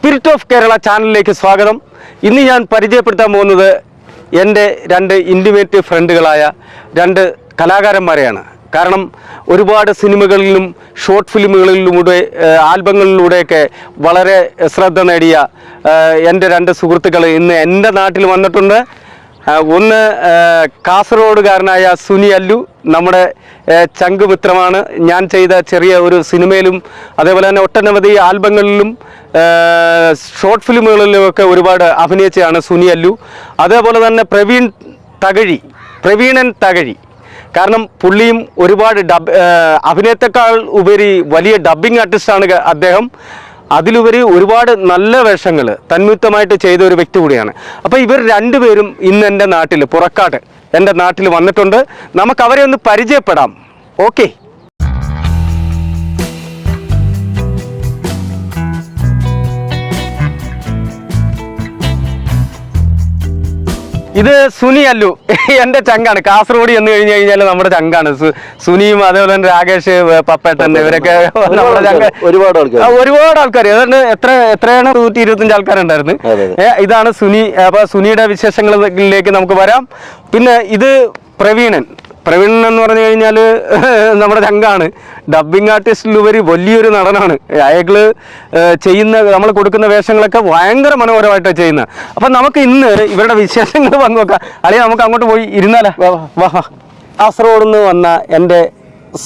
Spirit of Kerala ചാനലിലേക്ക് സ്വാഗതം. ഇന്ന് ഞാൻ പരിചയപ്പെടുത്താൻ പോകുന്നത് എന്റെ രണ്ട് ഇന്റിമേറ്റ് ഫ്രണ്ടുകളായ രണ്ട് കലാകാരന്മാരെയാണ്. കാരണം ഒരുപാട് സിനിമകളിലും ഷോർട്ട് ഫിലിമുകളിലൂടെ ആൽബങ്ങളിലൂടെയൊക്കെ വളരെ ശ്രദ്ധ നേടിയ എന്റെ രണ്ട് സുഹൃത്തുക്കൾ ഇന്ന് എന്റെ നാട്ടിൽ വന്നിട്ടുണ്ട്. ഒന്ന് കാസർഗോഡുകാരനായ സുനി അല്ലു നമ്മുടെ ചങ്കുമിത്രമാണ്. ഞാൻ ചെയ്ത ചെറിയ ഒരു സിനിമയിലും അതേപോലെ തന്നെ ഒട്ടനവധി ആൽബങ്ങളിലും ഷോർട്ട് ഫിലിമുകളിലും ഒക്കെ ഒരുപാട് അഭിനയിച്ചതാണ് സുനി അല്ലു. അതേപോലെ തന്നെ പ്രവീൺ തകഴി പ്രവീണൻ തകഴി. കാരണം പുള്ളിയും ഒരുപാട് ഡബ് അഭിനയത്തെക്കാൾ ഉപരി വലിയ ഡബ്ബിംഗ് ആർട്ടിസ്റ്റാണ് അദ്ദേഹം. അതിലുപരി ഒരുപാട് നല്ല വേഷങ്ങൾ തന്മുക്തമായിട്ട് ചെയ്ത ഒരു വ്യക്തി കൂടിയാണ്. അപ്പോൾ ഇവർ രണ്ടുപേരും ഇന്ന് എന്റെ നാട്ടിൽ പുറക്കാട് എന്റെ നാട്ടിൽ വന്നിട്ടുണ്ട്. നമുക്ക് അവരെ ഒന്ന് പരിചയപ്പെടാം. ഓക്കെ. ഇത് സുനി അല്ലു. എന്റെ ചങ്കാണ്. കാസർഗോഡ് എന്ന് കഴിഞ്ഞു കഴിഞ്ഞാൽ നമ്മുടെ ചങ്കാണ്. സുനിയും അതേപോലെ തന്നെ രാകേഷ് പപ്പേട്ടൻ ഇവരൊക്കെ നമ്മുടെ ചങ്ക ഒരുപാട് ആൾക്കാർ ഒരുപാട് ആൾക്കാർ അതുകൊണ്ട് എത്ര എത്രയാണ്? നൂറ്റി ഇരുപത്തഞ്ച് ആൾക്കാരുണ്ടായിരുന്നു ഇതാണ് സുനി. അപ്പൊ സുനിയുടെ വിശേഷങ്ങളിലേക്ക് നമുക്ക് വരാം. പിന്നെ ഇത് പ്രവീണൻ. പ്രവീണൻ എന്ന് പറഞ്ഞു കഴിഞ്ഞാൽ നമ്മുടെ രംഗാണ് ഡബ്ബിംഗ് ആർട്ടിസ്റ്റിലുപരി വലിയൊരു നടനാണ്. അയാൾ ചെയ്യുന്ന നമ്മൾ കൊടുക്കുന്ന വേഷങ്ങളൊക്കെ ഭയങ്കര മനോഹരമായിട്ടാണ് ചെയ്യുന്നത്. അപ്പം നമുക്ക് ഇന്ന് ഇവരുടെ വിശേഷങ്ങൾ പങ്കുവെക്കാം അല്ലെങ്കിൽ നമുക്ക് അങ്ങോട്ട് പോയി ഇരുന്നാലാ? വാ വാ കാസർഗോഡ് നിന്ന് വന്ന എന്റെ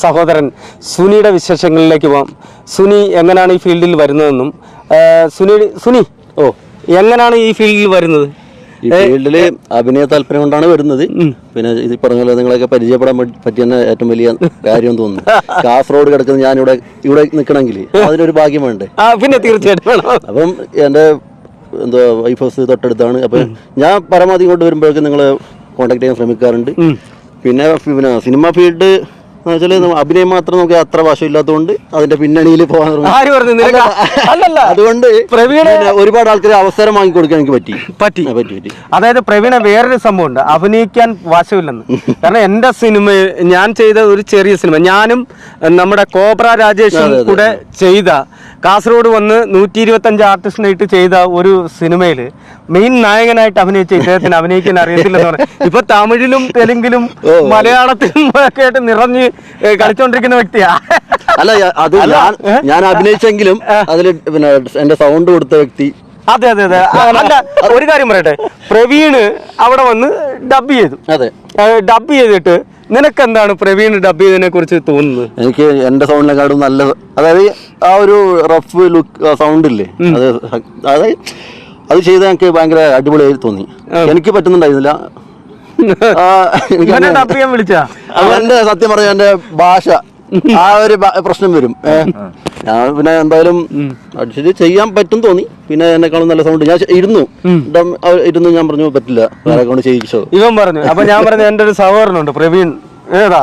സഹോദരൻ സുനിയുടെ വിശേഷങ്ങളിലേക്ക് പോകാം സുനി എങ്ങനെയാണ് ഈ ഫീൽഡിൽ വരുന്നതെന്നും സുനി സുനി ഓ എങ്ങനെയാണ് ഈ ഫീൽഡിൽ വരുന്നത്? ഈ ഫീൽഡിൽ അഭിനയ താല്പര്യം കൊണ്ടാണ് വരുന്നത്. പിന്നെ ഇത് പറഞ്ഞ പോലെ നിങ്ങളൊക്കെ പരിചയപ്പെടാൻ പറ്റി- പറ്റിയ ഏറ്റവും വലിയ കാര്യം തോന്നുന്നു. കാസർഗോഡ് കിടക്കുന്ന ഞാൻ ഇവിടെ ഇവിടെ നിൽക്കണമെങ്കിൽ അതിനൊരു ഭാഗ്യം വേണ്ടേ? പിന്നെ തീർച്ചയായിട്ടും അപ്പം എന്റെ എന്തോ വൈഫ് ഹൗസ് തൊട്ടടുത്താണ്. അപ്പം ഞാൻ പരമാവധി ഇങ്ങോട്ട് വരുമ്പോഴേക്കും നിങ്ങൾ കോൺടാക്ട് ചെയ്യാൻ ശ്രമിക്കാറുണ്ട്. പിന്നെ പിന്നെ സിനിമ ഫീൽഡ് വെച്ചാൽ അഭിനയം മാത്രം നമുക്ക് അത്ര ഭാഷയില്ലാത്തതുകൊണ്ട് അതിന്റെ പിന്നണിയിൽ പോകാൻ അതുകൊണ്ട് പ്രവീണ ഒരുപാട് ആൾക്കാർ അവസരം വാങ്ങിക്കൊടുക്കാൻ എനിക്ക് പറ്റി. പറ്റി. പറ്റി പറ്റി. അതായത് പ്രവീണ വേറൊരു സംഭവമുണ്ട്. അഭിനയിക്കാൻ വാശമില്ലെന്ന്. കാരണം എന്റെ സിനിമ ഞാൻ ചെയ്ത ഒരു ചെറിയ സിനിമ ഞാനും നമ്മുടെ കോബ്ര രാജേഷും കൂടെ ചെയ്ത കാസർഗോഡ് വന്ന് നൂറ്റി ഇരുപത്തഞ്ച് ആർട്ടിസ്റ്റിനായിട്ട് ചെയ്ത ഒരു സിനിമയിൽ മെയിൻ നായകനായിട്ട് അഭിനയിച്ച ഇദ്ദേഹത്തിന് അഭിനയിക്കാൻ അറിയത്തില്ലെന്ന് പറഞ്ഞു ഇപ്പൊ തമിഴിലും തെലുങ്കിലും മലയാളത്തിലും ഒക്കെ ആയിട്ട് നിറഞ്ഞ് കളിച്ചോണ്ടിരിക്കുന്ന വ്യക്തിയാ. അല്ല അത് ഞാൻ അഭിനയിച്ചെങ്കിലും അതിൽ പിന്നെ എന്റെ സൗണ്ട് കൊടുത്ത വ്യക്തി. അതെ അതെ അതെ. അല്ല ഒരു കാര്യം പറയട്ടെ. പ്രവീണ് അവിടെ വന്ന് ഡബ് ചെയ്തു. അതെ. ഡബ് ചെയ്തിട്ട് നിനക്ക് എന്താണ് പ്രവീൺ ഡബ് ചെയ്തതിനെ കുറിച്ച് തോന്നുന്നത്? എനിക്ക് എന്റെ സൗണ്ടിനെക്കാളും നല്ല അതായത് ആ ഒരു റഫ് ലുക്ക് സൗണ്ട് ഇല്ലേ? അത് അതായത് അത് ചെയ്ത് എനിക്ക് ഭയങ്കര അടിപൊളിയായി തോന്നി. എനിക്ക് പറ്റുന്നുണ്ടായിരുന്നില്ല. വിളിച്ചാ? സത്യം പറഞ്ഞ എന്റെ ഭാഷ ആ ഒരു പ്രശ്നം വരും. ഞാൻ പിന്നെ എന്തായാലും അടിച്ചിട്ട് ചെയ്യാൻ പറ്റും തോന്നി. പിന്നെ എന്നെക്കാളും നല്ല സൗണ്ട്. ഞാൻ ഇരുന്നു. ഇരുന്നു ഞാൻ പറഞ്ഞു പറ്റില്ല. വേറെ കൊണ്ട് ചെയ്യിച്ചോ. ഇവൻ പറഞ്ഞു അപ്പൊ ഞാൻ പറഞ്ഞു എന്റെ ഒരു സഹോദരനുണ്ട് പ്രവീൺ. ഏതാ?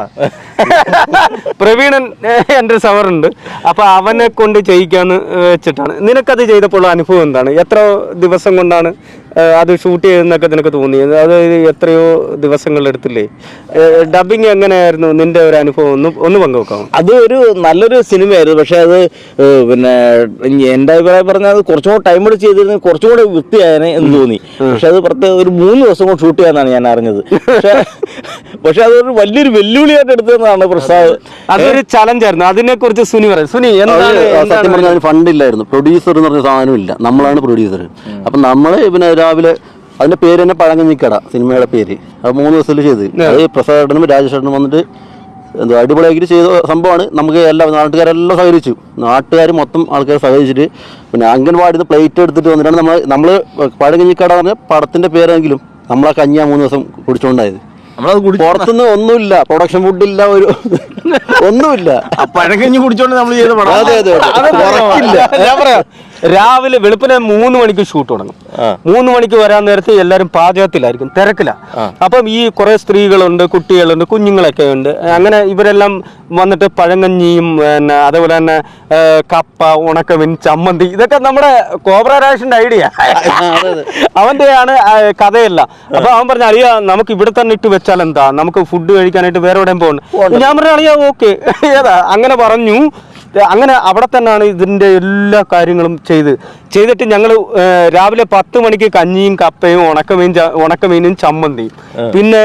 പ്രവീണൻ എന്റെ എന്റെ സഹോദരനുണ്ട്. അപ്പൊ അവനെ കൊണ്ട് ചെയ്യിക്കാന്ന് വെച്ചിട്ടാണ്. നിനക്കത് ചെയ്തപ്പോൾ അനുഭവം എന്താണ്? എത്ര ദിവസം കൊണ്ടാണ് അത് ഷൂട്ട് ചെയ്തെന്നൊക്കെ നിനക്ക് തോന്നി. അത് എത്രയോ ദിവസങ്ങളെടുത്തില്ലേ ഡബിങ് എങ്ങനെയായിരുന്നു നിന്റെ ഒരു അനുഭവം? ഒന്ന് ഒന്ന് പങ്കുവെക്കാം. അത് ഒരു നല്ലൊരു സിനിമയായിരുന്നു. പക്ഷെ അത് പിന്നെ എന്റെ അഭിപ്രായം പറഞ്ഞാൽ അത് കുറച്ചും ടൈം എടുത്ത് ചെയ്തിരുന്നു കുറച്ചുകൂടെ വൃത്തിയായനെ എന്ന് തോന്നി. പക്ഷെ അത് പ്രത്യേക ഒരു മൂന്ന് ദിവസം കൊണ്ട് ഷൂട്ട് ചെയ്യാന്നാണ് ഞാൻ അറിഞ്ഞത്. പക്ഷെ പക്ഷെ അതൊരു വലിയൊരു വെല്ലുവിളിയായിട്ട് എടുത്തതെന്നാണ് പ്രസാദ്. അതൊരു ചലഞ്ച് ആയിരുന്നു. അതിനെ കുറിച്ച് സുനി പറയും. സുനി എന്താണ് സത്യം പറഞ്ഞാൽ അതിന് ഫണ്ട് ഇല്ലായിരുന്നു. പ്രൊഡ്യൂസർ എന്ന് പറഞ്ഞ സാധനം ഇല്ല നമ്മളാണ് പ്രൊഡ്യൂസർ അപ്പൊ നമ്മൾ പിന്നെ രാവിലെ അതിന്റെ പേര് തന്നെ പഴങ്ങഞ്ഞിക്കട സിനിമയുടെ പേര്. അത് മൂന്ന് ദിവസത്തിൽ ചെയ്ത്. അത് പ്രസാദേട്ടനും രാജേഷേട്ടനും വന്നിട്ട് എന്തോ അടിപൊളിയാക്കിയിട്ട് ചെയ്ത സംഭവമാണ്. നമുക്ക് എല്ലാ നാട്ടുകാരെല്ലാം സഹകരിച്ചു. നാട്ടുകാർ മൊത്തം ആൾക്കാർ സഹകരിച്ചിട്ട് പിന്നെ അംഗൻവാടി പ്ലേറ്റ് എടുത്തിട്ട് വന്നിട്ടാണ് നമ്മൾ നമ്മൾ പഴങ്ങഞ്ഞിക്കട പറഞ്ഞ പടത്തിന്റെ പേരെങ്കിലും നമ്മളാ കഞ്ഞ മൂന്ന് ദിവസം കുടിച്ചോണ്ടായത്. പുറത്തുനിന്ന് ഒന്നുമില്ല. പ്രൊഡക്ഷൻ ഫുഡില്ല ഒരു ഒന്നുമില്ല. പഴകഞ്ഞ് കുടിച്ചോണ്ട് നമ്മൾ ചെയ്ത പടം. അതെ അതെ അതെ. ഞാൻ പറയാം. രാവിലെ വെളുപ്പിനെ മൂന്ന് മണിക്ക് ഷൂട്ട് തുടങ്ങും. മൂന്ന് മണിക്ക് വരാൻ നേരത്തെ എല്ലാവരും പാചകത്തിലായിരിക്കും തിരക്കില്ല അപ്പം ഈ കുറെ സ്ത്രീകളുണ്ട് കുട്ടികളുണ്ട് കുഞ്ഞുങ്ങളൊക്കെ ഉണ്ട്. അങ്ങനെ ഇവരെല്ലാം വന്നിട്ട് പഴങ്കഞ്ഞിയും പിന്നെ അതേപോലെ തന്നെ കപ്പ ഉണക്കമീൻ ചമ്മന്തി ഇതൊക്കെ നമ്മുടെ കോബ്ര രാഷിന്റെ ഐഡിയ അവന്റെയാണ് കഥയെല്ലാം. കഥയല്ല അപ്പൊ അവൻ പറഞ്ഞ അറിയാ നമുക്ക് ഇവിടെ തന്നെ ഇട്ട് വെച്ചാൽ എന്താ നമുക്ക് ഫുഡ് കഴിക്കാനായിട്ട് വേറെ എവിടെയും പോകണ്ട. ഞാൻ പറഞ്ഞ അറിയാ ഓക്കെ ഏതാ അങ്ങനെ പറഞ്ഞു. അങ്ങനെ അവിടെ തന്നെയാണ് ഇതിന്റെ എല്ലാ കാര്യങ്ങളും ചെയ്ത്. ചെയ്തിട്ട് ഞങ്ങൾ രാവിലെ പത്ത് മണിക്ക് കഞ്ഞിയും കപ്പയും ഉണക്കമീൻ ഉണക്കമീനും ചമ്മന്തിയും. പിന്നെ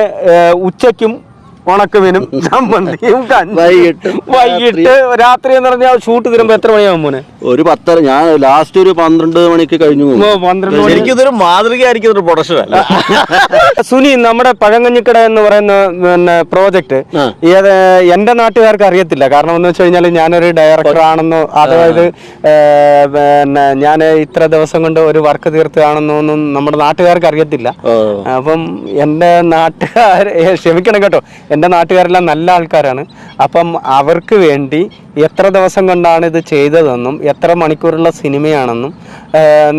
ഉച്ചയ്ക്കും ഉണക്കമീനും ചമ്മന്തിയും വൈകിട്ട് വൈകിട്ട് രാത്രി എന്ന് പറഞ്ഞാൽ ഷൂട്ട് തീരുമ്പോ എത്ര മണിയാവും മോനെ? ഒരു പത്തര ഞാൻ ലാസ്റ്റ് ഒരു പന്ത്രണ്ട് മണിക്ക് കഴിഞ്ഞു പന്ത്രണ്ട് ഇതൊരു മാതൃകയായിരിക്കും ഒരു പ്രൊഡക്ഷൻ അല്ല. സുനി നമ്മുടെ പഴങ്കഞ്ഞിക്കട എന്ന് പറയുന്ന പിന്നെ പ്രോജക്റ്റ്. ഏത് എന്റെ നാട്ടുകാർക്ക് അറിയത്തില്ല. കാരണം എന്ന് വെച്ച് കഴിഞ്ഞാൽ ഞാനൊരു ഡയറക്ടർ ആണെന്നോ അതായത് പിന്നെ ഞാൻ ഇത്ര ദിവസം കൊണ്ട് ഒരു വർക്ക് തീർത്തതാണെന്നോ ഒന്നും നമ്മുടെ നാട്ടുകാർക്ക് അറിയത്തില്ല. അപ്പം എന്റെ നാട്ടുകാർ ക്ഷമിക്കണം കേട്ടോ. എന്റെ നാട്ടുകാരെല്ലാം നല്ല ആൾക്കാരാണ്. അപ്പം അവർക്ക് വേണ്ടി എത്ര ദിവസം കൊണ്ടാണ് ഇത് ചെയ്തതെന്നും എത്ര മണിക്കൂറുള്ള സിനിമയാണെന്നും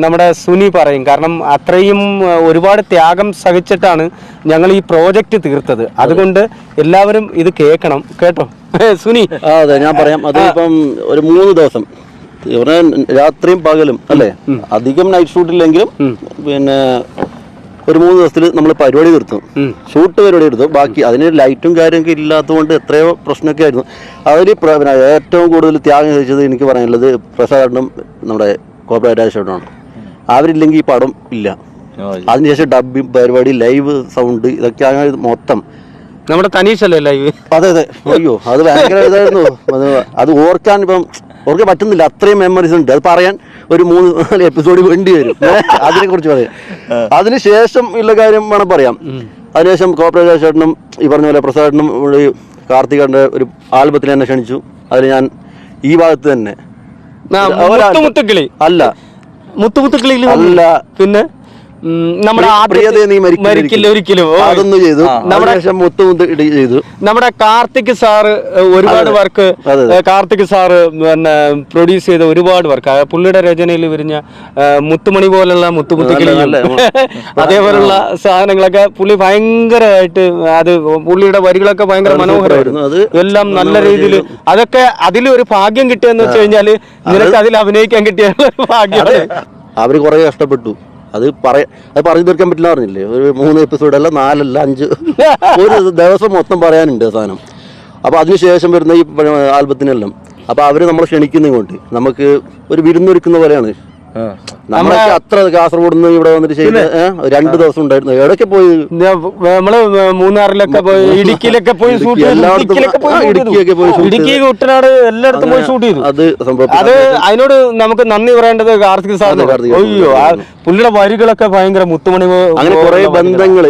നമ്മുടെ സുനി പറയും. കാരണം അത്രയും ഒരുപാട് ത്യാഗം സഹിച്ചിട്ടാണ് ഞങ്ങൾ ഈ പ്രോജക്റ്റ് തീർത്തത്. അതുകൊണ്ട് എല്ലാവരും ഇത് കേൾക്കണം. കേട്ടോ? സുനി. അതെ ഞാൻ പറയാം. അത് ഇപ്പം ഒരു മൂന്ന് ദിവസം. ഇവരെ രാത്രിയും പകലും അല്ലേ? അധികം നൈറ്റ് ഷൂട്ടില്ലെങ്കിലും പിന്നെ ഒരു മൂന്ന് ദിവസത്തിൽ നമ്മൾ പരിപാടി തീർത്തു. ഷൂട്ട് പരിപാടി എടുത്തു ബാക്കി അതിന് ലൈറ്റും കാര്യമൊക്കെ ഇല്ലാത്തതുകൊണ്ട് എത്രയോ പ്രശ്നമൊക്കെ ആയിരുന്നു. അതിൽ ഏറ്റവും കൂടുതൽ ത്യാഗം ചോദിച്ചത് എനിക്ക് പറയാനുള്ളത് പ്രസാദനും നമ്മുടെ കോപ്പറ രാജേഷേട്ടനാണ് അവരില്ലെങ്കിൽ ഈ പടം ഇല്ല. അതിനുശേഷം ഡബിങ് പരിപാടി ലൈവ് സൗണ്ട് ഇതൊക്കെ ആണ് മൊത്തം. നമ്മുടെ തനീഷല്ലേ ലൈവ്? അതെ അതെ. അയ്യോ അത് ഭയങ്കര ഇതായിരുന്നു. അത് ഓർക്കാൻ ഇപ്പം ഓർക്കാൻ പറ്റുന്നില്ല. അത്രയും മെമ്മറീസ് ഉണ്ട്. അത് പറയാൻ ഒരു മൂന്ന് നാല് എപ്പിസോഡ് വേണ്ടി വരും. അതിനെ കുറിച്ച് പറയാം അതിനുശേഷം ഉള്ള കാര്യം വേണം പറയാം. അതിനുശേഷം കോപ്പറേറ്റ് ചേട്ടനും ഈ പറഞ്ഞ പോലെ പ്രസാദേട്ടനും കാർത്തികന്റെ ഒരു ആൽബത്തിൽ എന്നെ ക്ഷണിച്ചു. അതിൽ ഞാൻ ഈ ഭാഗത്ത് തന്നെ. അല്ല. മുത്തുമുത്തുക്കിളി അല്ല. പിന്നെ? നമ്മുടെ മരിക്കില്ല ഒരിക്കലും. അതൊന്ന് ചെയ്തു. നമ്മുടെ ചെയ്തു. നമ്മുടെ കാർത്തിക് സാറ് ഒരുപാട് വർക്ക് കാർത്തിക് സാറ് പിന്നെ പ്രൊഡ്യൂസ് ചെയ്ത ഒരുപാട് വർക്ക്. പുള്ളിയുടെ രചനയിൽ വിരിഞ്ഞ മുത്തുമണി പോലുള്ള മുത്തുമുത്തുക്കിളിയും നല്ല, അതേപോലുള്ള സാധനങ്ങളൊക്കെ പുള്ളി ഭയങ്കരമായിട്ട് അത് പുള്ളിയുടെ വരികളൊക്കെ ഭയങ്കര മനോഹരമായിരുന്നു. എല്ലാം നല്ല രീതിയിൽ അതൊക്കെ അതിലൊരു ഭാഗ്യം കിട്ടിയെന്ന് വെച്ച് കഴിഞ്ഞാൽ നിനക്ക് അതിൽ അഭിനയിക്കാൻ കിട്ടിയ ഭാഗ്യം. അവർ കുറെ കഷ്ടപ്പെട്ടു. അത് പറയ അത് പറഞ്ഞു തീർക്കാൻ പറ്റില്ല പറഞ്ഞില്ലേ? ഒരു മൂന്ന് എപ്പിസോഡല്ല നാലല്ല അഞ്ച്. ഒരു ദിവസം മൊത്തം പറയാനുണ്ട് സാധനം. അപ്പോൾ അതിനുശേഷം വരുന്ന ഈ ആൽബത്തിനെല്ലാം. അപ്പോൾ അവർ നമ്മളെ ക്ഷണിക്കുന്ന നമുക്ക് ഒരു വിരുന്നൊരുക്കുന്ന പോലെയാണ്. നമ്മളൊക്കെ അത്ര കാസർഗോഡ് നിന്ന് ഇവിടെ വന്നിട്ട് ചെയ്ത് രണ്ട് ദിവസം ഉണ്ടായിരുന്നു. എവിടെയൊക്കെ പോയി? നമ്മൾ മൂന്നാറിലൊക്കെ പോയി ഇടുക്കിയിലൊക്കെ പോയി ഷൂട്ട് ഇടുക്കിയൊക്കെ പോയി ഇടുക്കി കുട്ടനാട് എല്ലായിടത്തും പോയി ഷൂട്ട് ചെയ്തു. അത് സംഭവം അത് അതിനോട് നമുക്ക് നന്ദി പറയേണ്ടത് കാർത്തിക് സാറിന് അയ്യോ പുള്ളിയുടെ വരികളൊക്കെ ഭയങ്കര മുത്തുമണി അങ്ങനെ കുറെ ബന്ധങ്ങൾ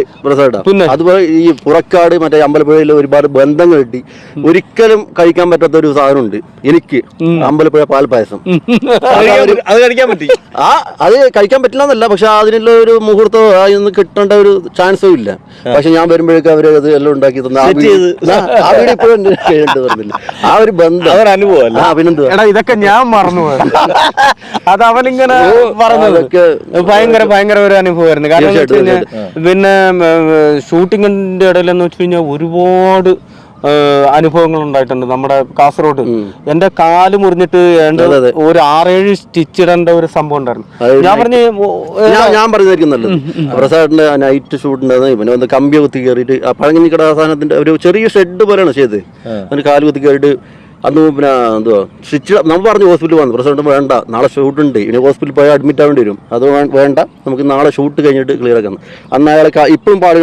പിന്നെ? അതുപോലെ ഈ പുറക്കാട് മറ്റേ അമ്പലപ്പുഴയിൽ ഒരുപാട് ബന്ധങ്ങൾ കിട്ടി. ഒരിക്കലും കഴിക്കാൻ പറ്റാത്ത ഒരു സാധനമുണ്ട്. എനിക്ക് അമ്പലപ്പുഴ പാൽപ്പായസം. അത് കഴിക്കാൻ പറ്റി? ആ അത് കഴിക്കാൻ പറ്റില്ല എന്നല്ല പക്ഷെ അതിനുള്ള ഒരു മുഹൂർത്തമോ അതൊന്നും കിട്ടേണ്ട ഒരു ചാൻസോ ഇല്ല. പക്ഷെ ഞാൻ വരുമ്പോഴേക്കും അവർ അത് എല്ലാം ഉണ്ടാക്കി തന്നെ ആ ഇപ്പോഴും എന്റെ പറഞ്ഞില്ല ആ ഒരു ബന്ധം. അനുഭവം അഭിനന്ദ എടാ ഇതൊക്കെ ഞാൻ മറന്നു അത് അവനിങ്ങനെ പറഞ്ഞത്. അതൊക്കെ ഭയങ്കര ഭയങ്കര ഒരു അനുഭവമായിരുന്നു. കാരണം പിന്നെ ഷൂട്ടിങ്ങിന്റെ ഇടയിൽ എന്ന് വെച്ച് കഴിഞ്ഞാൽ ഒരുപാട് അനുഭവങ്ങൾ ഉണ്ടായിട്ടുണ്ട് നമ്മുടെ കാസർഗോഡ്. എന്റെ കാൽ മുറിഞ്ഞിട്ട്. ഒരു ആറേഴ് സ്റ്റിച്ച് ഇടേണ്ട ഒരു സംഭവം ഉണ്ടായിരുന്നു. ഞാൻ പറഞ്ഞു ഞാൻ നല്ലത്. പ്രസാദിന്റെ നൈറ്റ് ഷൂട്ട് ഉണ്ടായിരുന്നു. ഇവനെ കമ്പി കുത്തി കയറിയിട്ട് ആ സാധനത്തിന്റെ ഒരു ചെറിയ ഷെഡ് പോലെയാണ് ചെയ്ത് അവന് കാൽ കുത്തി കയറിയിട്ട് അന്ന് പിന്നെ എന്തുവാ സ്റ്റിച്ച് നമ്മൾ പറഞ്ഞു ഹോസ്പിറ്റലിൽ വന്നു. പ്രസിഡന്റ് വേണ്ട നാളെ ഷൂട്ട് ഉണ്ട്. ഇനി ഹോസ്പിറ്റലിൽ പോയാൽ അഡ്മിറ്റ് ആവേണ്ടി വരും. അത് വേണ്ട. നമുക്ക് നാളെ ഷൂട്ട് കഴിഞ്ഞിട്ട് ക്ലിയർ ആക്കാം. അന്ന് അയാളെ ഇപ്പം ഇപ്പോഴും പാട്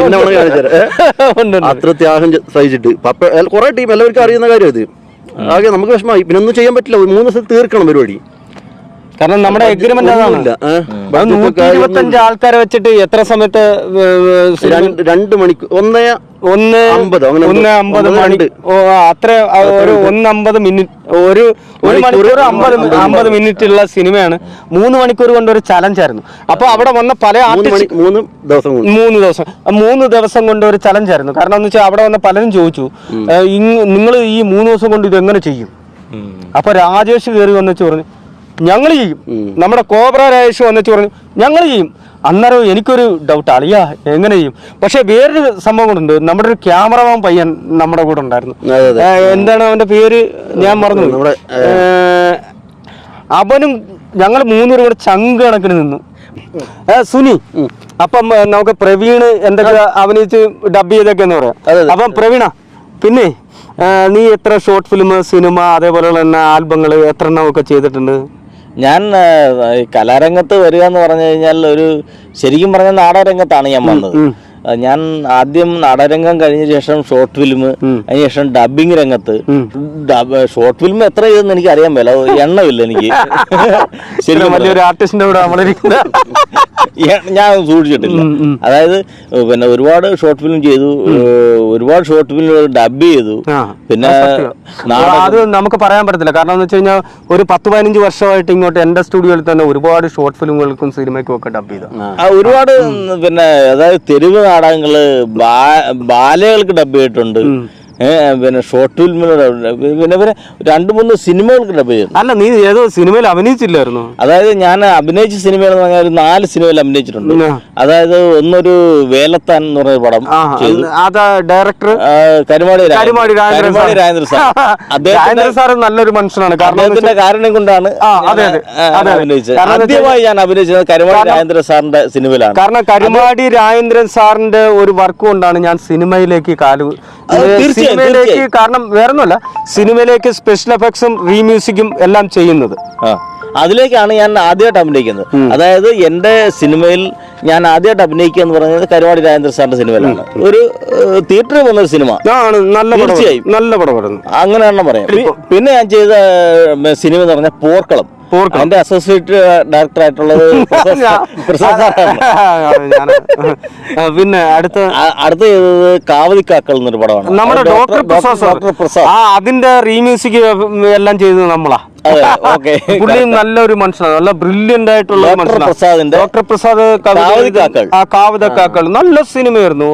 പിന്നെ കാണിച്ചുതരാം. അത്ര ത്യാഗം സഹിച്ചിട്ട്. കുറെ ടീം എല്ലാവർക്കും അറിയുന്ന കാര്യം ഇത്. ആകെ നമുക്ക് വിഷമമായി. പിന്നെ ഒന്നും ചെയ്യാൻ പറ്റില്ല. മൂന്ന് ദിവസം തീർക്കണം പരിപാടി. കാരണം നമ്മുടെ എഗ്രിമെന്റ് അതാണ്. നൂറ്റി ഇരുപത്തഞ്ച് ആൾക്കാരെ വെച്ചിട്ട് എത്ര സമയത്ത് രണ്ട് മണിക്കൂർ ഒന്നേ ഒന്ന് അമ്പത്. ഒന്ന് അമ്പത് മണി ഓ അത്ര ഒരു ഒന്ന് അമ്പത് മിനിറ്റ് ഒരു ഒരു മണിക്കൂർ അമ്പത് അമ്പത് മിനിറ്റ് ഉള്ള സിനിമയാണ്. മൂന്ന് മണിക്കൂർ കൊണ്ട് ഒരു ചലഞ്ച് ആയിരുന്നു. അപ്പൊ അവിടെ വന്ന പല മൂന്ന് ആർട്ടിസ്റ്റ് മൂന്ന് ദിവസം കൊണ്ട്. മൂന്ന് ദിവസം. ആ മൂന്ന് ദിവസം കൊണ്ട് ഒരു ചലഞ്ച് ആയിരുന്നു. കാരണം എന്ന് വെച്ചാൽ അവിടെ വന്ന പലരും ചോദിച്ചു നിങ്ങൾ ഈ മൂന്ന് ദിവസം കൊണ്ട് ഇത് എങ്ങനെ ചെയ്യും അപ്പൊ രാജേഷ് കയറി വന്നിച്ച് പറഞ്ഞു ഞങ്ങൾ ചെയ്യും. നമ്മുടെ കോബ്ര രാജേഷ് വന്നിച്ച് പറഞ്ഞു ഞങ്ങൾ ചെയ്യും. അന്നേരം എനിക്കൊരു ഡൗട്ട് അളിയാ എങ്ങനെ ചെയ്യും? പക്ഷെ വേറൊരു സംഭവം കൂടെ നമ്മുടെ ഒരു ക്യാമറമാൻ പയ്യൻ നമ്മുടെ കൂടെ ഉണ്ടായിരുന്നു. എന്താണ് അവന്റെ പേര്? ഞാൻ മറന്നു നമ്മുടെ, അവനും ഞങ്ങൾ മൂന്നുപേരും കൂടെ ചങ്ക് കണക്കിന് നിന്നു. സുനി അപ്പം നമുക്ക് പ്രവീണ് എന്തൊക്കെ അഭിനയിച്ച് ഡബ് ചെയ്തൊക്കെ എന്ന് പറയാം. അപ്പം പ്രവീണ പിന്നെ നീ എത്ര ഷോർട്ട് ഫിലിം സിനിമ അതേപോലെ തന്നെ ആൽബങ്ങൾ എത്ര എണ്ണമൊക്കെ ചെയ്തിട്ടുണ്ട്? ഞാൻ കലാരംഗത്ത് വരിക എന്ന് പറഞ്ഞു കഴിഞ്ഞാൽ ഒരു ശരിക്കും പറഞ്ഞ നാടകരംഗത്താണ് ഞാൻ വന്നത്. ഞാൻ ആദ്യം നാടരംഗം കഴിഞ്ഞ ശേഷം ഷോർട്ട് ഫിലിം അതിനുശേഷം ഡബിങ് രംഗത്ത്. ഷോർട്ട് ഫിലിം എത്ര ചെയ്തെന്ന് എനിക്ക് അറിയാൻ മേല എണ്ണമില്ല എനിക്ക്. ഇത്ര ശരിക്കും വലിയൊരു ആർട്ടിസ്റ്റിന്റെ കൂടെ നമ്മളിരിക്കുന്ന ഞാൻ സൂക്ഷിച്ചിട്ടില്ല. അതായത് പിന്നെ ഒരുപാട് ഷോർട്ട് ഫിലിം ചെയ്തു ഒരുപാട് ഷോർട്ട് ഫിലിം ഡബ് ചെയ്തു. പിന്നെ അത് നമുക്ക് പറയാൻ പറ്റത്തില്ല. കാരണം എന്ന് വെച്ച് കഴിഞ്ഞാൽ ഒരു പത്ത് പതിനഞ്ച് വർഷമായിട്ട് ഇങ്ങോട്ട് എന്റെ സ്റ്റുഡിയോയിൽ തന്നെ ഒരുപാട് ഷോർട്ട് ഫിലിമുകൾക്കും സിനിമയ്ക്കും ഒക്കെ ഡബ് ചെയ്തു ഒരുപാട് പിന്നെ അതായത് തെരുവ് നാടകങ്ങൾ ബാലകൾക്ക് ഡബ് ചെയ്തിട്ടുണ്ട്. പിന്നെ ഷോർട്ട് ഫിലിമിനോട് പിന്നെ പിന്നെ രണ്ട് മൂന്ന് സിനിമകൾക്ക് ഡബ് അല്ല നീ ഏതോ സിനിമയിൽ അഭിനയിച്ചില്ലായിരുന്നു? അതായത് ഞാൻ അഭിനയിച്ച സിനിമകൾ എന്ന് പറഞ്ഞാൽ ഒരു നാല് സിനിമയിൽ അഭിനയിച്ചിട്ടുണ്ട്. അതായത് ഒന്നൊരു വേലത്താൻ എന്ന് പറഞ്ഞ പടം director Karumadi Karumadi. Rajendra sir. Rajendra sir. നല്ലൊരു മനുഷ്യനാണ്. കാരണം അദ്ദേഹത്തിന്റെ കാരണം കൊണ്ടാണ്. അഭിനയിച്ചത്. ആദ്യമായി ഞാൻ അഭിനയിച്ചത് കരുമാടി രാജേന്ദ്ര സാറിന്റെ സിനിമയിലാണ്. കാരണം കരുമാടി രാജേന്ദ്രൻ സാറിന്റെ ഒരു വർക്ക് കൊണ്ടാണ് ഞാൻ സിനിമയിലേക്ക് കാലു തീർച്ചയായും, സിനിമയിലേക്ക്. കാരണം വേറൊന്നുമല്ല സിനിമയിലേക്ക് സ്പെഷ്യൽ എഫക്ട്സും റീമ്യൂസിക്കും എല്ലാം ചെയ്യുന്നത്. അതിലേക്കാണ് ഞാൻ ആദ്യമായിട്ട് അഭിനയിക്കുന്നത്. അതായത് എന്റെ സിനിമയിൽ ഞാൻ ആദ്യമായിട്ട് അഭിനയിക്കുക എന്ന് പറയുന്നത് കരുവാടി രാജേന്ദ്ര സാറിന്റെ സിനിമയിലാണ്. ഒരു തിയേറ്ററിൽ വന്ന സിനിമ. നല്ല തീർച്ചയായും. നല്ല പടമായിരുന്നു അങ്ങനെ പറയാം. പിന്നെ ഞാൻ ചെയ്ത സിനിമ എന്ന് പറഞ്ഞാൽ പോർക്കളം. അതിന്റെ അസോസിയേറ്റ് ഡയറക്ടർ ആയിട്ടുള്ളത് പിന്നെ അടുത്ത അടുത്ത ചെയ്തത് കാവലിക്കാക്കൾ എന്നൊരു പടമാണ്. നമ്മുടെ ഡോക്ടർ പ്രസാദ് ഡോക്ടർ പ്രസാദ്. അതിന്റെ റീമ്യൂസിക് എല്ലാം ചെയ്തത് നമ്മളാ. പുള്ളി നല്ലൊരു മനുഷ്യനാണ് നല്ല ബ്രില്യന്റ് ആയിട്ടുള്ള ഡോക്ടർ മനുഷ്യനാണ്. പ്രസാദിന്റെ ഡോക്ടർ പ്രസാദ്. ആ കാവതക്കാക്കൾ നല്ല സിനിമയായിരുന്നു.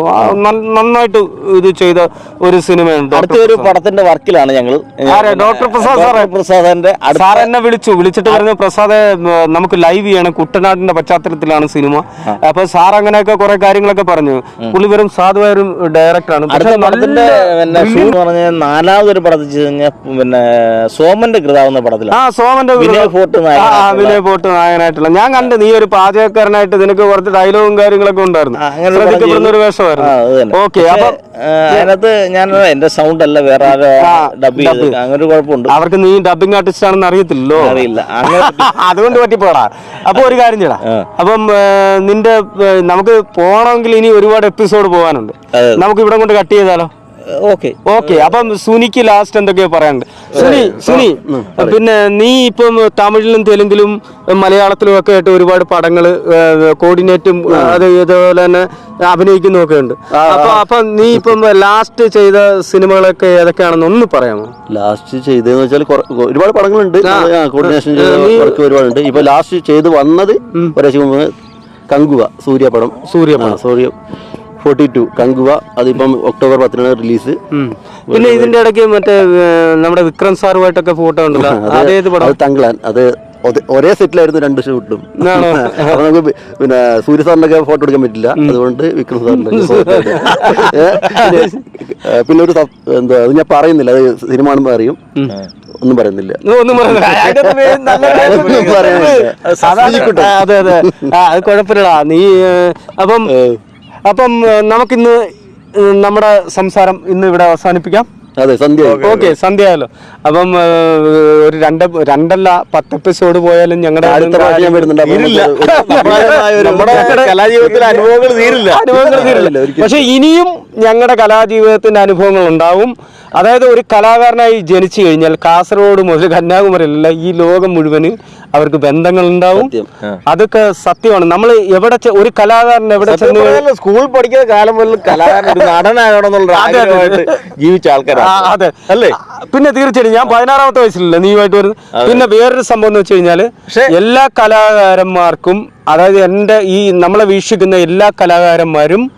നന്നായിട്ട് ഇത് ചെയ്ത ഒരു സിനിമയുണ്ട് അടുത്തൊരു പടത്തിന്റെ വർക്കിലാണ് ഞങ്ങൾ? ഡോക്ടർ പ്രസാദ് സാറേ? പ്രസാദിന്റെ സാർ എന്നെ വിളിച്ചു. വിളിച്ചിട്ട് പറഞ്ഞു പ്രസാദ് നമുക്ക് ലൈവ് ചെയ്യണം. കുട്ടനാടിന്റെ പശ്ചാത്തലത്തിലാണ് സിനിമ. അപ്പൊ സാർ അങ്ങനെയൊക്കെ കുറെ കാര്യങ്ങളൊക്കെ പറഞ്ഞു. പുള്ളി വെറും സാധുവായും ഒരു ഡയറക്ടറാണ് നാലാമതൊരു പടത്തിൽ പിന്നെ സോമന്റെ കൃതാവുന്ന പടത്തിലാണ് ആ സോമന്റെ വിനയ ഫോർട്ട് നായകനായിട്ടുള്ള- ഞാൻ കണ്ട് നീ ഒരു പാചകക്കാരനായിട്ട് നിനക്ക് കുറച്ച് ഡയലോഗും കാര്യങ്ങളൊക്കെ ഉണ്ടായിരുന്നു. ഒരു വേഷമായിരുന്നു. ഓക്കെ അപ്പൊ അതിനകത്ത് ഞാൻ എന്റെ സൗണ്ട് അല്ല വേറെ ഡബ് അങ്ങനെ കുഴപ്പമുണ്ട്. അവർക്ക് നീ ഡബിങ് ആർട്ടിസ്റ്റ് ആണെന്ന് അറിയത്തില്ലല്ലോ. അറിയില്ല. അതുകൊണ്ട് പറ്റിപ്പോടാ. അപ്പൊ ഒരു കാര്യം ചെയ്യടാ. അപ്പം നിന്റെ നമുക്ക് പോകണമെങ്കിൽ ഇനി ഒരുപാട് എപ്പിസോഡ് പോകാനുണ്ട്. നമുക്ക് ഇവിടെ കൊണ്ട് കട്ട് ചെയ്താലോ? ഓക്കെ. ഓക്കെ അപ്പം സുനിക്ക് ലാസ്റ്റ് എന്തൊക്കെയോ പറയാനുണ്ട്. സുനി സുനി പിന്നെ നീ ഇപ്പം തമിഴിലും തെലുങ്കിലും മലയാളത്തിലും ഒക്കെ ആയിട്ട് ഒരുപാട് പടങ്ങൾ കോർഡിനേറ്റും അത് ഇതുപോലെ തന്നെ അഭിനയിക്കുന്നൊക്കെ ഉണ്ട് അപ്പൊ അപ്പൊ നീ ഇപ്പം ലാസ്റ്റ് ചെയ്ത സിനിമകളൊക്കെ ഏതൊക്കെയാണെന്ന് ഒന്ന് പറയാമോ? ലാസ്റ്റ് ചെയ്തതെന്ന് വെച്ചാൽ ഒരുപാട് പടങ്ങളുണ്ട്. കോർഡിനേഷൻ ചെയ്ത വർക്ക് ഒരുപാടുണ്ട്. ഇപ്പൊ ലാസ്റ്റ് ചെയ്ത് വന്നത് ഒരാഴ്ച മുമ്പ് കങ്കുവ സൂര്യപടം സൂര്യപടം സൂര്യ ഫോർട്ടി ടു കങ്കുവ അതിപ്പം ഒക്ടോബർ പത്തിനാണ് റിലീസ് പിന്നെ ഇതിന്റെ ഇടയ്ക്ക് മറ്റേ നമ്മുടെ വിക്രം സാറുമായിട്ടൊക്കെ ഫോട്ടോ ഉണ്ടല്ലോ. അതേത് പടം? തങ്കളാൻ. അത് ഒരേ സെറ്റിലായിരുന്നു രണ്ട് ഷൂട്ടും ആണോ? അപ്പൊ നമുക്ക് പിന്നെ സൂര്യ സാറിന്റെ ഒക്കെ ഫോട്ടോ എടുക്കാൻ പറ്റില്ല. അതുകൊണ്ട് വിക്രം സാറിന്റെ പിന്നെ, ഒരു എന്താ അത് ഞാൻ പറയുന്നില്ല. അത് സിനിമ കാണുമ്പോൾ അറിയും ഒന്നും പറയുന്നില്ല. ഒന്നും പറയുന്നില്ല. അതെ അതെ. അത് കുഴപ്പമില്ലടാ. നീ അപ്പം അപ്പം നമുക്കിന്ന് നമ്മുടെ സംസാരം ഇന്ന് ഇവിടെ അവസാനിപ്പിക്കാം. അതെ സന്ധ്യ ഓക്കെ സന്ധ്യയായല്ലോ. അപ്പം ഒരു രണ്ട് രണ്ടല്ല പത്ത് എപ്പിസോഡ് പോയാലും ഞങ്ങളുടെ അടുത്ത പ്രാവശ്യം വരുന്നുണ്ട്. കലാജീവിതത്തിലെ അനുഭവങ്ങൾ തീരില്ല. അനുഭവങ്ങൾ തീരില്ല. പക്ഷെ ഇനിയും ഞങ്ങളുടെ കലാജീവിതത്തിന്റെ അനുഭവങ്ങൾ ഉണ്ടാവും. അതായത് ഒരു കലാകാരനായി ജനിച്ചു കഴിഞ്ഞാൽ കാസർഗോഡ് മുതൽ കന്യാകുമരിയിലല്ല ഈ ലോകം മുഴുവൻ അവർക്ക് ബന്ധങ്ങൾ ഉണ്ടാവും അതൊക്കെ സത്യമാണ്. നമ്മൾ എവിടെ ഒരു കലാകാരൻ എവിടെ സ്കൂൾ പഠിക്കുന്ന കാലം മുതൽ കലാകാരൻ നടനാകണമെന്നുള്ള ജീവിച്ച ആൾക്കാരാണ്. അതെ. അല്ലേ? പിന്നെ തീർച്ചയായിട്ടും ഞാൻ പതിനാറാമത്തെ വയസ്സിലല്ലേ നീയുമായിട്ട് വരുന്നത്? പിന്നെ വേറൊരു സംഭവം എന്ന് വെച്ച് കഴിഞ്ഞാൽ എല്ലാ കലാകാരന്മാർക്കും അതായത് എന്റെ ഈ നമ്മളെ വീക്ഷിക്കുന്ന എല്ലാ കലാകാരന്മാരും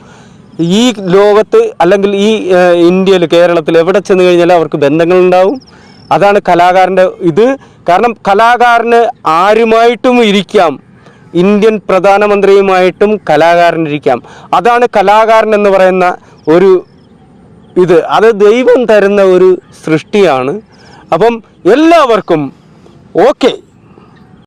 ഈ ലോകത്ത് അല്ലെങ്കിൽ ഈ ഇന്ത്യയിൽ കേരളത്തിൽ എവിടെ ചെന്ന് കഴിഞ്ഞാലും അവർക്ക് ബന്ധങ്ങളുണ്ടാവും. അതാണ് കലാകാരന്റെ ഇത്. കാരണം കലാകാരന് ആരുമായിട്ടും ഇരിക്കാം. ഇന്ത്യൻ പ്രധാനമന്ത്രിയുമായിട്ടും കലാകാരൻ ഇരിക്കാം അതാണ് കലാകാരൻ എന്ന് പറയുന്ന ഒരു ഇത് അത് ദൈവം തരുന്ന ഒരു സൃഷ്ടിയാണ്. അപ്പം എല്ലാവർക്കും ഓക്കെ